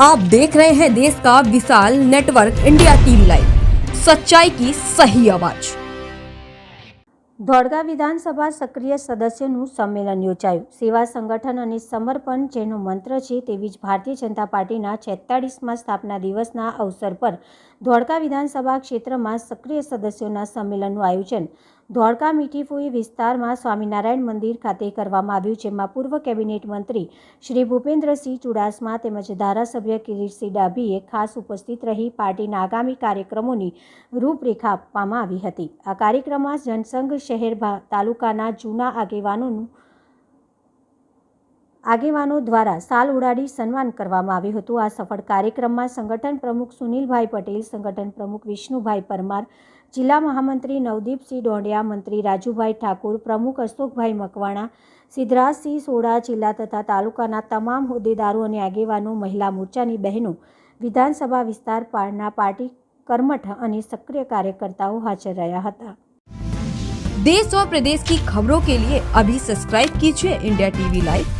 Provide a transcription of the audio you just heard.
आप देख रहे हैं देश का विशाल नेटवर्क इंडिया टीवी लाइव सच्चाई की सही आवाज ધોળકા વિધાનસભા સક્રિય સદસ્યનું સંમેલન યોજાયું સેવા સંગઠન અને સમર્પણ જેનો મંત્ર છે તેવી જ ભારતીય જનતા પાર્ટીના છેતાળીસમાં સ્થાપના દિવસના અવસર પર ધોળકા વિધાનસભા ક્ષેત્રમાં સક્રિય સદસ્યોના સંમેલનનું આયોજન ધોળકા મીઠીફુઈ વિસ્તારમાં સ્વામિનારાયણ મંદિર ખાતે કરવામાં આવ્યું, જેમાં પૂર્વ કેબિનેટ મંત્રી શ્રી ભૂપેન્દ્રસિંહ ચુડાસમા તેમજ ધારાસભ્ય કિરીટસિંહ ડાભીએ ખાસ ઉપસ્થિત રહી પાર્ટીના આગામી કાર્યક્રમોની રૂપરેખા આપવામાં આવી હતી. આ કાર્યક્રમમાં જનસંઘ શહેર તાલુકાના જૂના આગેવાનોનું આગેવાનો દ્વારા સાલ ઉડાડી સન્માન કરવામાં આવ્યું હતું આ સફળ કાર્યક્રમમાં સંગઠન પ્રમુખ સુનિલભાઈ પટેલ સંગઠન પ્રમુખ વિષ્ણુભાઈ પરમાર જિલ્લા મહામંત્રી નવદીપસિંહ ડોંડિયા મંત્રી રાજુભાઈ ઠાકુર પ્રમુખ અશોકભાઈ મકવાણા સિદ્ધરાજસિંહ સોડા જિલ્લા તથા તાલુકાના તમામ હોદ્દેદારો અને આગેવાનો મહિલા મોરચાની બહેનો વિધાનસભા વિસ્તાર પારના પાર્ટી કર્મઠ અને સક્રિય કાર્યકર્તાઓ હાજર રહ્યા હતા देश और प्रदेश की खबरों के लिए अभी सब्सक्राइब कीजिए इंडिया टीवी लाइव